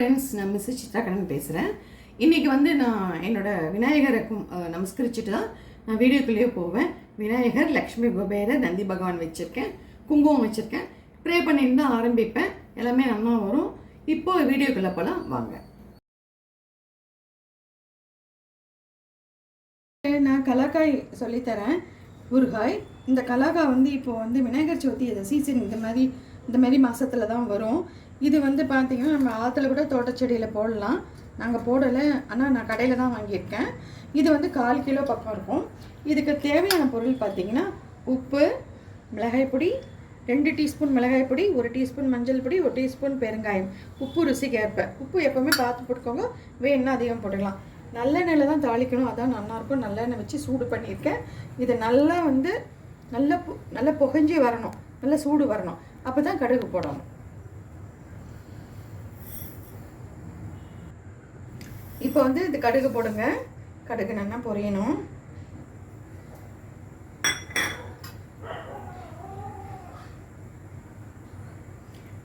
Friends நான் miss சித்ராகரன் பேசுகிறேன் இன்றைக்கி வந்து நான் என்னோட விநாயகரை நமஸ்கரிச்சுட்டு தான் நான் வீடியோக்குள்ளேயே போவேன். விநாயகர் லக்ஷ்மி குபேர நந்தி பகவான் வச்சுருக்கேன். குங்குமம் வச்சுருக்கேன். ப்ரே பண்ணிட்டு தான் ஆரம்பிப்பேன். எல்லாமே நல்லா வரும். இப்போது வீடியோக்குள்ளே போகலாம் வாங்க. நான் கலாக்காய் சொல்லித்தரேன் ஊறுகாய். இந்த கலாக்காய் வந்து இப்போ வந்து விநாயகர் சதுர்த்தி இது சீசன் இந்த மாதிரி இந்த மாதிரி மாதத்தில் தான் வரும். இது வந்து பார்த்தீங்கன்னா நம்ம ஆற்றுல கூட தோட்டச்செடியில் போடலாம். நாங்கள் போடலை. ஆனால் நான் கடையில் தான் வாங்கியிருக்கேன். இது வந்து கால் கிலோ பக்கம் இருக்கும். இதுக்கு தேவையான பொருள் பார்த்தீங்கன்னா உப்பு மிளகாய் பொடி ரெண்டு டீஸ்பூன் மிளகாய் பொடி ஒரு டீஸ்பூன் மஞ்சள் பொடி ஒரு டீஸ்பூன் பெருங்காயம். உப்பு ருசிக்கு ஏற்ப. உப்பு எப்போவுமே பார்த்து போட்டுக்கோங்க. வேணும்னா அதிகம் போட்டுக்கலாம். நல்லெண்ணெயில் தான் தாளிக்கணும். அதான் நல்லாயிருக்கும். நல்லெண்ணெய் வச்சு சூடு பண்ணியிருக்கேன். இது நல்லா வந்து நல்லா நல்லா புகஞ்சி வரணும். நல்லா சூடு வரணும். அப்போ தான் கடுகு போடணும். இப்போ வந்து இது கடுகு போடுங்க. கடுகு நல்லா பொரியணும்.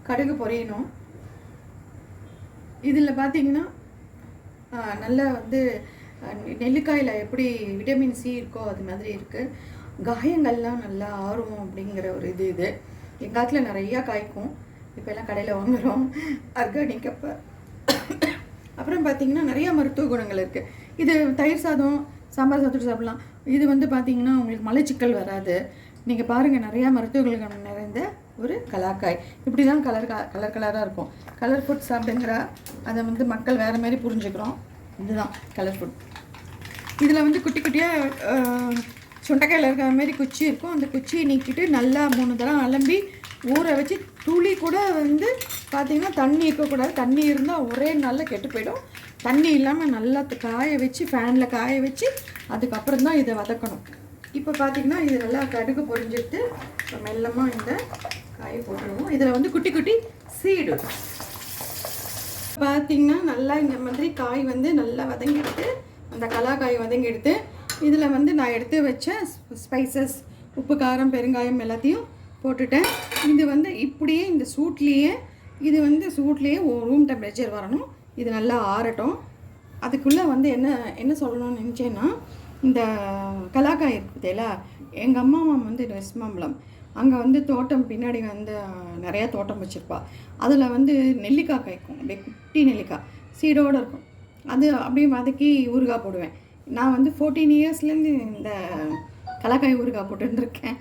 கடுகு பொரியணும். இதில் பார்த்தீங்கன்னா நல்லா வந்து நெல்லிக்காயில் எப்படி விட்டமின் சி இருக்கோ அது மாதிரி இருக்குது காயங்கள்லாம் நல்லா ஆறும் அப்படிங்கிற ஒரு இது இது. எங்கள் காலத்தில் நிறையா காய்க்கும். இப்போ எல்லாம் கடையில் வாங்குகிறோம் ஆர்கானிக் அப்போ. அப்புறம் பார்த்தீங்கன்னா நிறைய மருத்துவ குணங்கள் இருக்குது இது தயிர் சாதம் சாம்பார் சாதத்தோடு சாப்பிடலாம். இது வந்து பார்த்தீங்கன்னா உங்களுக்கு மலைச்சிக்கல் வராது. நீங்கள் பாருங்கள் நிறையா மருத்துவ குணங்கள் நிறைந்த ஒரு கலாக்காய். இப்படி தான் கலர் கலர் கலராக இருக்கும். கலர் ஃபுட் சாப்பிடுங்கிற அதை வந்து மக்கள் வேறு மாதிரி புரிஞ்சுக்கிறோம். இதுதான் கலர் ஃபுட் இதில் வந்து குட்டி குட்டியாக சுண்டைக்காயில் இருக்கிற மாதிரி குச்சி இருக்கும். அந்த குச்சியை நீக்கிட்டு நல்லா மூணு தரம் அலம்பி ஊற வச்சு துளி கூட வந்து பார்த்தீங்கன்னா தண்ணி இருக்கக்கூடாது. தண்ணி இருந்தால் ஒரே நாளில் கெட்டு போயிடும். தண்ணி இல்லாமல் நல்லா காய வச்சு ஃபேனில் காய வச்சு அதுக்கப்புறம் தான் இதை வதக்கணும். இப்போ பார்த்திங்கன்னா இது நல்லா கடுகு பொரிஞ்சிட்டு இப்போ மெல்லமாக இந்த காயை போட்டுருவோம். இதில் வந்து குட்டி குட்டி சீடு பார்த்தீங்கன்னா நல்லா இந்த மாதிரி காய் வந்து நல்லா வதங்கிடுது. அந்த கலாக்காய் எடுத்து இதில் வந்து நான் எடுத்து வச்ச ஸ்பைசஸ் உப்பு காரம் பெருங்காயம் எல்லாத்தையும் போட்டுட்டேன். இது வந்து இப்படியே இந்த சூட்லேயே இது வந்து சூட்லேயே ரூம் டெம்பரேச்சர் வரணும். இது நல்லா ஆறட்டும். அதுக்குள்ளே வந்து என்ன என்ன சொல்லணும்னு நினச்சேன்னா இந்த கலாக்காய் இருக்குதுல்ல எங்கள் அம்மா மாம் வந்து வெஸ்ட் அங்கே வந்து தோட்டம் பின்னாடி வந்து நிறையா தோட்டம் வச்சுருப்பா. அதில் வந்து நெல்லிக்காய் காய்க்கும். அப்படியே குட்டி நெல்லிக்காய். சீடோடு இருக்கும். அது அப்படியே வதக்கி ஊறுகாய் போடுவேன். நான் வந்து ஃபோர்டீன் இயர்ஸ்லேருந்து இந்த கலக்காய் ஊறுகாய் போட்டுருக்கேன்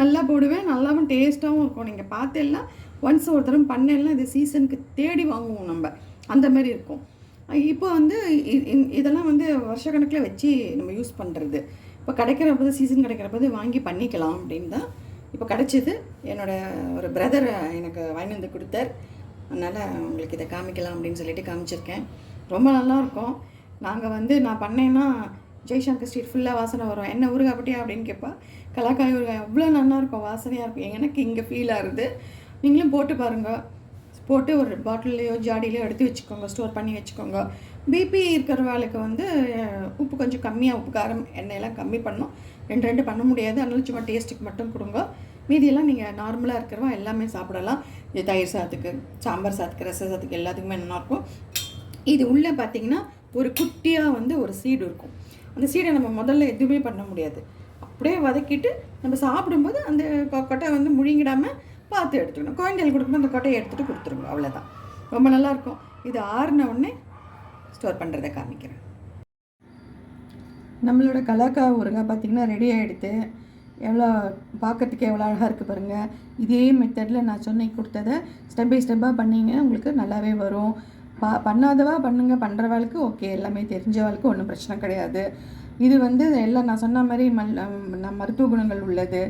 நல்லா போடுவேன் நல்லாவும் டேஸ்ட்டாகவும் இருக்கும். நீங்கள் பார்த்தெல்லாம் ஒன்ஸ் ஒரு தரம் பண்ணேன்னா இது சீசனுக்கு தேடி வாங்குவோம் நம்ம. அந்த மாதிரி இருக்கும். இப்போ வந்து இதெல்லாம் வந்து வருஷக்கணக்கில் வச்சு நம்ம யூஸ் பண்ணுறது இப்போ கிடைக்கிறப்போது சீசன் கிடைக்கிற போது வாங்கி பண்ணிக்கலாம் அப்படின்னு தான் இப்போ கிடச்சிது. என்னோட ஒரு பிரதர் எனக்கு வாங்கி வந்து கொடுத்தார். அதனால் உங்களுக்கு இதை காமிக்கலாம் அப்படின்னு சொல்லிட்டு காமிச்சிருக்கேன். ரொம்ப நல்லாயிருக்கும் நாங்கள் வந்து நான் பண்ணேன்னா ஜெய்சங்கர் ஸ்ட்ரீட் ஃபுல்லாக வாசனை வரும். என்ன ஊறுகாய் பட்டியா அப்படின்னு கேட்பா. கலாக்காய் ஊறுகாய் அவ்வளோ நல்லா இருக்கும். வாசனையாக இருக்கும். எனக்கு இங்கே ஃபீல் ஆகுது நீங்களும் போட்டு பாருங்கள் போட்டு ஒரு பாட்டில்லையோ ஜாடிலையோ எடுத்து வச்சுக்கோங்க. ஸ்டோர் பண்ணி வச்சுக்கோங்க. பிபி இருக்கிறவங்களுக்கு வந்து உப்பு கொஞ்சம் கம்மியாக உப்பு காரம் எண்ணெயெல்லாம் கம்மி பண்ணும் ரெண்டு ரெண்டு பண்ண முடியாது. அதனால சும்மா டேஸ்ட்டுக்கு மட்டும் கொடுங்க. மீதியெல்லாம் நீங்கள் நார்மலாக இருக்கிறவா எல்லாமே சாப்பிடலாம். இது தயிர் சாதத்துக்கு சாம்பார் சாதத்துக்கு ரச சாதத்துக்கு எல்லாத்துக்குமே நல்லாயிருக்கும் இது உள்ளே பார்த்தீங்கன்னா ஒரு குட்டியாக வந்து ஒரு சீடு இருக்கும். அந்த சீடை நம்ம முதல்ல எதுவுமே பண்ண முடியாது. அப்படியே வதக்கிட்டு நம்ம சாப்பிடும்போது அந்த கொட்டை வந்து முழுங்கிடாமல் பார்த்து எடுத்துக்கணும். குழந்தைகள் கொடுக்கும்போது அந்த கொட்டையை எடுத்துகிட்டு கொடுத்துருங்க. அவ்வளோதான் ரொம்ப நல்லாயிருக்கும். இது ஆறின உடனே ஸ்டோர் பண்ணுறதை காமிக்கிறேன். நம்மளோட கலாக்கா ஊறுகாய் பார்த்திங்கன்னா ரெடி ஆகிடுது எவ்வளோ பார்க்கறதுக்கு எவ்வளோ அழகாக இருக்குது பாருங்கள் இதே மெத்தடில் நான் சொன்னி கொடுத்ததை ஸ்டெப் பை ஸ்டெப்பாக பண்ணிங்க உங்களுக்கு நல்லாவே வரும். பா பண்ணாதவா பண்ணுங்க. பண்ணுறவாளுக்கு ஓகே எல்லாமே தெரிஞ்சவாளுக்கு ஒன்றும் பிரச்சனை கிடையாது. இது வந்து எல்லாம் நான் சொன்ன மாதிரி மல் நம் மருத்துவ குணங்கள் உள்ளது.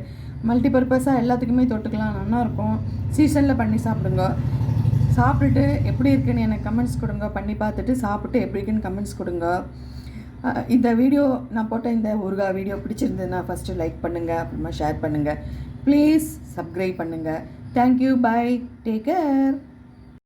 மல்டி பர்பஸாக எல்லாத்துக்குமே தொட்டுக்கலாம். நல்லாயிருக்கும் சீசனில் பண்ணி சாப்பிடுங்க. சாப்பிட்டுட்டு எப்படி இருக்குன்னு எனக்கு கமெண்ட்ஸ் கொடுங்க. பண்ணி பார்த்துட்டு சாப்பிட்டு எப்படி இருக்குன்னு கமெண்ட்ஸ் கொடுங்க. இந்த வீடியோ நான் போட்ட இந்த ஊறுகாய் வீடியோ பிடிச்சிருந்ததுன்னா ஃபஸ்ட்டு லைக் பண்ணுங்கள் அப்புறமா ஷேர் பண்ணுங்கள் ப்ளீஸ் சப்ஸ்கிரைப் பண்ணுங்கள் தேங்க்யூ பை டேக் கேர்